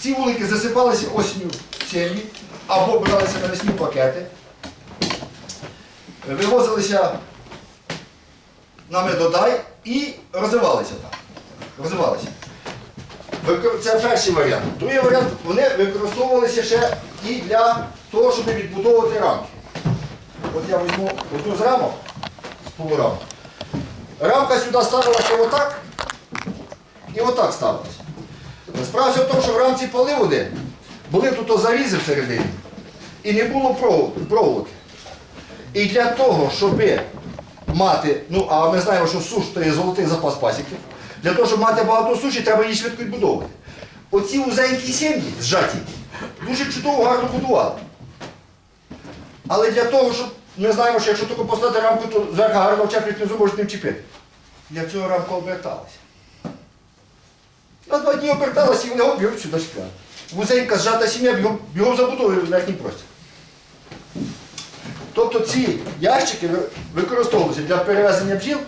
ці вулики засипалися осінню сім'ї або бралися на лісні пакети, вивозилися на медодай і розвивалися там. Розвивалися. Це перший варіант. Другий варіант, вони використовувалися ще і для того, щоб відбудовувати рамки. От я візьму одну з рамок, з полурамок. Рамка сюди ставилася отак і отак ставилася. Справа в тому, що в рамці поливоди були тут зарізи всередині і не було проволоки. І для того, щоб мати, ну а ми знаємо, що суш то є золотий запас пасіки, для того, щоб мати багато суші, треба її швидко відбудовувати. Оці узенькі сім'ї зжаті дуже чудово гарно будували. Але для того, щоб ми знаємо, що якщо тільки поставити рамку, то зверху гарно вчеплять не зможуть ним чіпити. Для цього рамка оберталася. На два дні оберталася і вони його б'ють сюди шпіат. Вузенька зжата сім'я бігом, бігом забудовує верхній простір. Тобто ці ящики ви- використовувалися для перевезення бджіл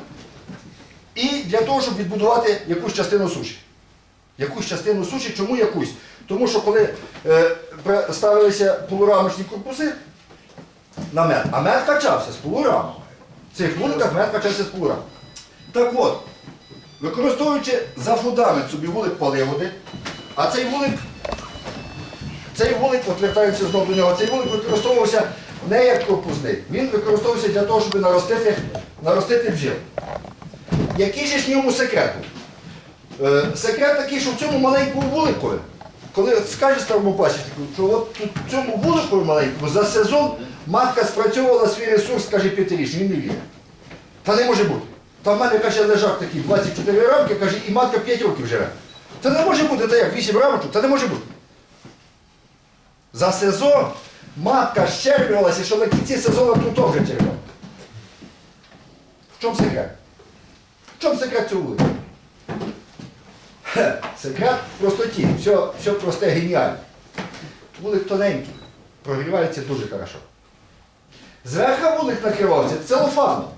і для того, щоб відбудувати якусь частину суші. Якусь частину суші, чому якусь? Тому що коли е, ставилися полурамочні корпуси на мед, а мед качався з полурамок. В цих вуликах мед качався з полурамок. Так от, використовуючи за фундамент собі вулик поливоди, а цей вулик цей вулик, от вертаємося знову до нього, цей вулик використовувався не як корпусний, він використовувався для того, щоб наростити, наростити бджіл. Який же ж ньому секрет? Е, секрет такий, що в цьому маленькому вулику, коли от скаже старому пасічнику, що от в цьому вулику маленькому за сезон матка спрацьовувала свій ресурс, каже, п'ятирічний, він не вірить. Та не може бути. Та в мене каже лежак такий 24 рамки, каже, і матка 5 років живе. Та не може бути, та як 8 рамочок, та не може бути. За сезон матка щеплювалася, що на кінці сезону тут вже черв'яв. В чому секрет? В чому секрет цього вулику? Секрет в простоті. Все, все просте, геніально. Вулик тоненький, прогрівається дуже хорошо. Зверху вулик накривався целофаном.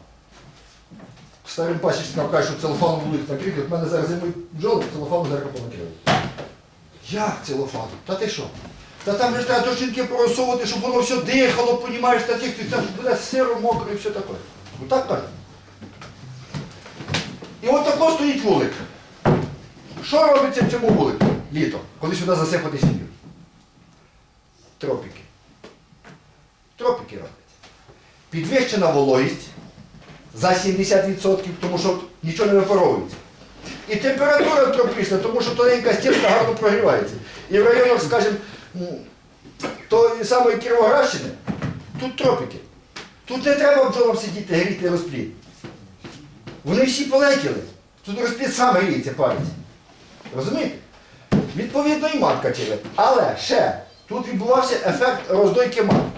Старим пасічникам кажуть, що целофаном вулик накрити. От мене зараз зимують бджоли, целофаном зверху понакривають. Як целофаном? Та ти що? Та там же треба дощинки порозсовувати, щоб воно все дихало, понімаєш, та тих, там ж буде сиро, мокро і все таке. Ну так кажуть. І от тако стоїть вулик. Що робиться в цьому вулику літом, коли сюди засипати сім'ю? Тропіки. Тропіки робляться. Підвищена вологість за 70%, тому що нічого не випаровується. І температура тропічна, тому що тоненька стінка гарно прогрівається. І в районах, скажімо, тої самої Кіровоградщини, тут тропіки. Тут не треба бджолам сидіти, гріти розплід. Вони всі полетіли. Тут розплід сам гріється, париться. Розумієте? Відповідно і матка тіле. Але ще тут відбувався ефект роздойки матки.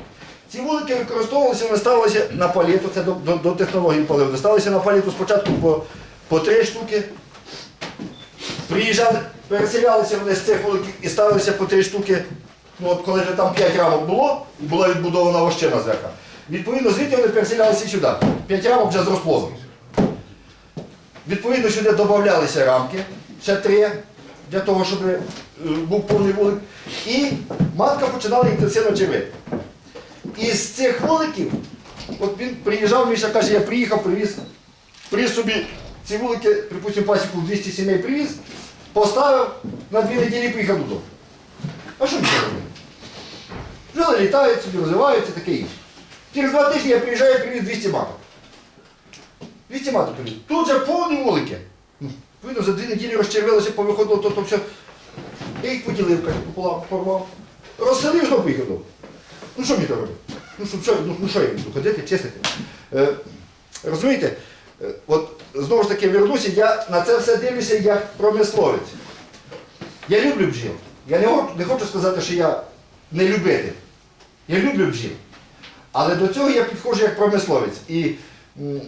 Ці вулики використовувалися, вони ставилися на паліту, це до, до, до технології поливу. Ставилися на паліту спочатку по, по три штуки. Приїжджали, переселялися вони з цих вуликів і ставилися по три штуки. Ну, от коли вже там 5 рамок було, і була відбудована вощина зверху. Відповідно, звідти вони переселялися сюди. 5 рамок вже з розплодом. Відповідно, сюди додавалися рамки, ще три, для того, щоб е, був повний вулик. І матка починала інтенсивно червити. І з цих вуликів, от він приїжджав, Міша каже, я приїхав, привіз, привіз собі ці вулики, припустимо, пасіку 200 сімей привіз, поставив, на дві неділі поїхав додому. А що він робить? Жили літають собі, розвиваються, таке інше. Через два тижні я приїжджаю, привіз 200 маток. 200 маток привіз. Тут же повні вулики. Ну, Видно, за дві неділі розчервилося, повиходило, то, то все. Я їх поділив, порвав. Розселив, знову поїхав. Ну що мені то робити? Ну що, що, ну, ну, що я буду ходити, чистити? Е, розумієте, Е, от знову ж таки вернуся, я на це все дивлюся як промисловець. Я люблю бджіл. Я не хочу, не хочу сказати, що я не любитель. Я люблю бджіл. Але до цього я підходжу як промисловець. І м,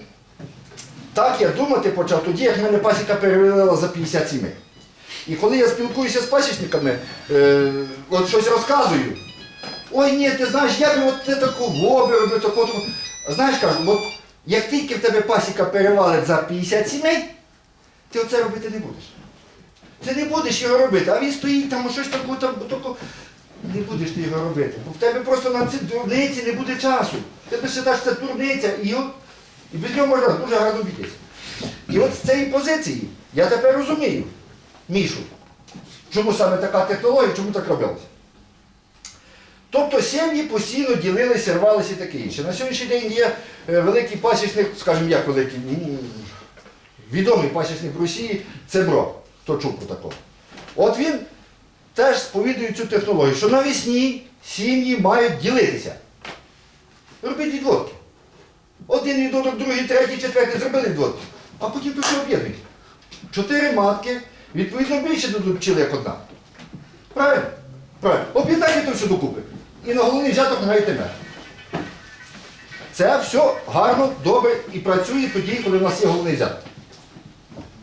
так я думати почав тоді, як мене пасіка перевелила за 50 сімей. І коли я спілкуюся з пасічниками, е, от щось розказую. Ой, ні, ти знаєш, я би от це такого би робив, такого. такого». Знаєш, кажу, от як тільки в тебе пасіка перевалить за 50 сімей, ти оце робити не будеш. Ти не будеш його робити, а він стоїть там щось таке, там тако. Не будеш ти його робити. Бо в тебе просто на ці дурниці не буде часу. Ти вважаєш, це дурниця, і, от, і без нього можна дуже гарно бітися. І от з цієї позиції я тепер розумію, Мішу, чому саме така технологія, чому так робилося. Тобто сім'ї постійно ділилися, рвалися і таке інше. На сьогоднішній день є е, великий пасічник, скажімо, як великий, відомий пасічник в Росії, це Бро, хто чув про такого. От він теж сповідує цю технологію, що навесні сім'ї мають ділитися. Робіть відводки. Один відводок, другий, третій, четвертий зробили відводки. А потім все об'єднують. Чотири матки, відповідно, більше дадуть пчели, як одна. Правильно? Правильно. Об'єднайте то все докупи. І на головний взяток граєте мер. Це все гарно, добре і працює тоді, коли в нас є головний взяток.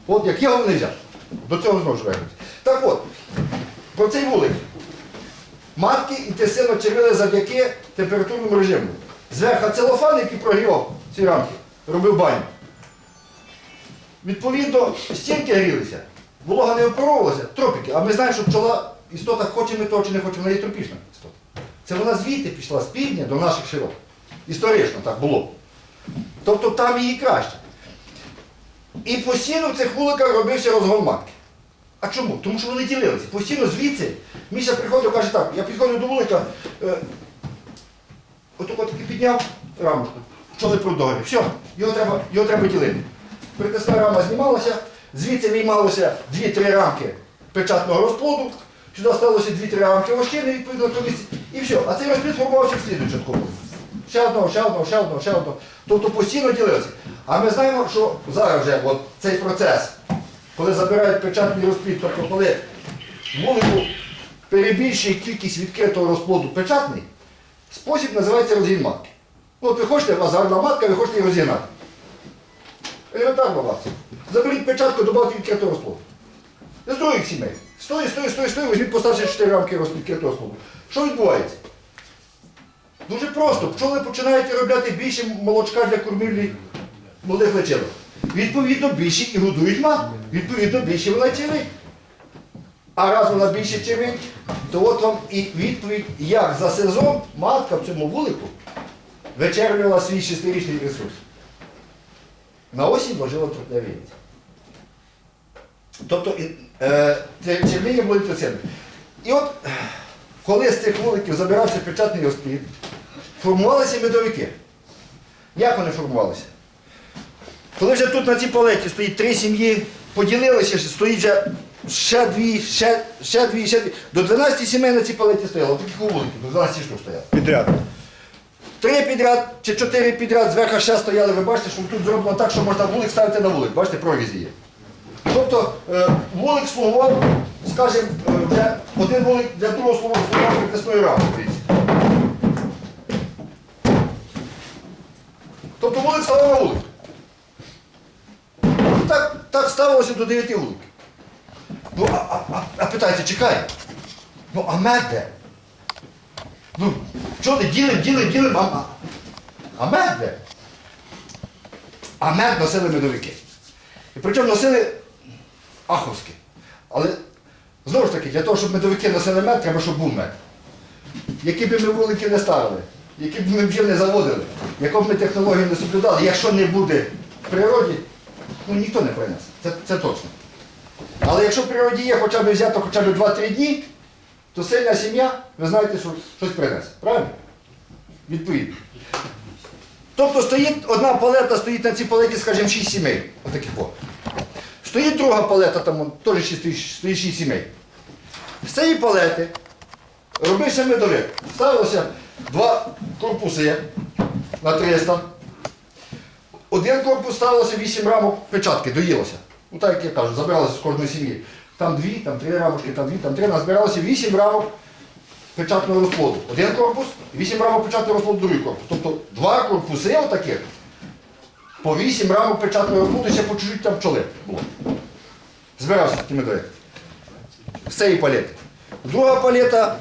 От як є головний взяток. До цього знову ж вернемося. Так от, про цей вулик. Матки інтенсивно червили завдяки температурному режиму. Зверху целофан, який прогрівав ці рамки, робив баню. Відповідно, стінки грілися, волога не опоровувалася, тропіки. А ми знаємо, що пчола істота, хоче ми того чи не хоче, вона є тропічна істота. Це вона звідти пішла з півдня до наших широт. Історично так було. Тобто там її краще. І постійно в цих вуликах робився розгон матки. А чому? Тому що вони ділилися. Постійно звідси Міша приходив, каже так, я підходив до вулика, е, отако таки підняв рамочку, пчоли продовжує. Все, його треба, його треба ділити. Притисна рама знімалася, звідси виймалося 2-3 рамки печатного розплоду, сюди сталося 2-3 рамки вощини, відповідно до місці, і все. А цей розплід формувався в слідуючу такому. Ще одного, ще одного, ще одного, ще одного. Тобто постійно ділилися. А ми знаємо, що зараз вже от цей процес, коли забирають печатний розплід, тобто коли вулику перебільшує кількість відкритого розплоду печатний, спосіб називається розгін матки. Ну, От ви хочете, у вас гарна матка, ви хочете її розігнати. Елементарно вас. Заберіть печатку, додавте відкритого розплоду. З других сімей. Стої, стої, стої, стої, візьміть, поставте 4 рамки роз- відкритого. Що відбувається? Дуже просто. Пчоли починають виробляти більше молочка для кормівлі молодих личинок. Відповідно, більше і годують матку. Відповідно, більше вона червить. А раз вона більше червить, то от вам і відповідь, як за сезон матка в цьому вулику вичерпувала свій шестирічний ресурс. На осінь вложила яйця. Тобто е, були інтенсивне. І от, коли з цих вуликів забирався печатний розплід, формувалися медовики. Як вони формувалися? Коли вже тут на цій палеті стоїть три сім'ї, поділилися, стоїть вже ще дві, ще, ще дві, ще дві. До 12 сімей на цій палеті стояло, таких вуликів, до 12 штук стояло. Підряд. Три підряд чи чотири підряд зверху ще стояли, ви бачите, що тут зроблено так, що можна вулик ставити на вулик. Бачите, прорізі є. Тобто е, вулик слугував, скажімо, е, один вулик для другого слугував притисною рамою. Тобто вулик ставив на вулик. Так, так ставилося до 9 вуликів. Ну, а, а, а, питається, чекай. Ну, а мед де? Ну, що ти ділим, ділим, ділим, а, а, а мед де? А мед носили медовики. І причому носили аховський. Але знову ж таки, для того, щоб медовики носили мед, треба, щоб був мед. Які б ми вулики не ставили, які б ми бджіл не заводили, яку б ми технологію не соблюдали, якщо не буде в природі, ну ніхто не принесе. Це, це точно. Але якщо в природі є хоча б взято хоча б 2-3 дні, то сильна сім'я, ви знаєте, що щось принесе. Правильно? Відповідно. Тобто стоїть одна палета, стоїть на цій палеті, скажімо, 6 сімей. Отаких о. Стоїть друга палета, там теж стоїть, 6 сімей. З цієї палети робився медовик. Ставилося два корпуси на 300. Один корпус ставилося 8 рамок печатки, доїлося. Ну так як я кажу, забиралося з кожної сім'ї. Там дві, там три рамочки, там дві, там три. Назбиралося 8 рамок печатного розплоду. Один корпус, 8 рамок печатного розплоду, другий корпус. Тобто два корпуси отаких, по 8 рамок печатного розплоду, ще по чуть-чуть там пчоли було. Збирався такими двоє. З цієї палети. Друга палета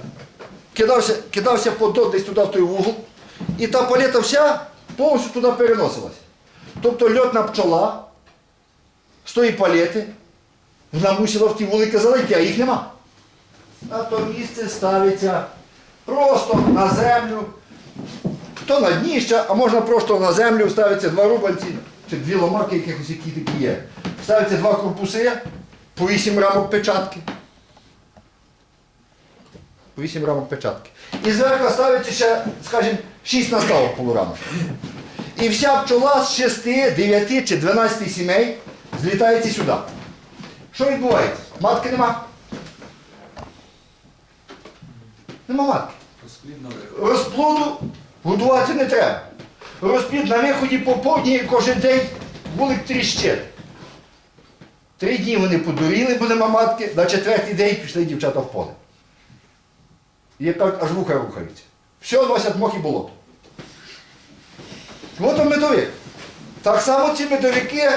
кидався, кидався подот десь туди в той угол, і та палета вся повністю туди переносилась. Тобто льотна пчола з тої палети Вона мусила в ті вулики залити, а їх нема. На то місце ставиться просто на землю. То на дніще, а можна просто на землю ставиться два рубанці чи дві ломаки, якихось які такі є. Ставиться два корпуси, по вісім рамок печатки. По вісім рамок печатки. І зверху ставиться ще, скажімо, шість наставок полурамочних. І вся пчола з 6, 9 чи 12 сімей злітається сюди. Що відбувається? Матки нема. Нема матки. Розплоду годувати не треба. Розплід на виході по повдні кожен день вулик тріщить. Три дні вони подуріли, бо нема матки, на четвертий день пішли дівчата в поле. І кажуть, аж вуха рухаються. Все носять мох і болото. От он медовик. Так само ці медовики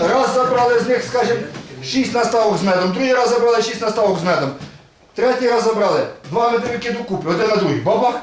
раз забрали з них, скажімо, шість наставок з медом, другий раз забрали шість наставок з медом. Третій раз забрали два медовики докупи, один на другий. Бабах,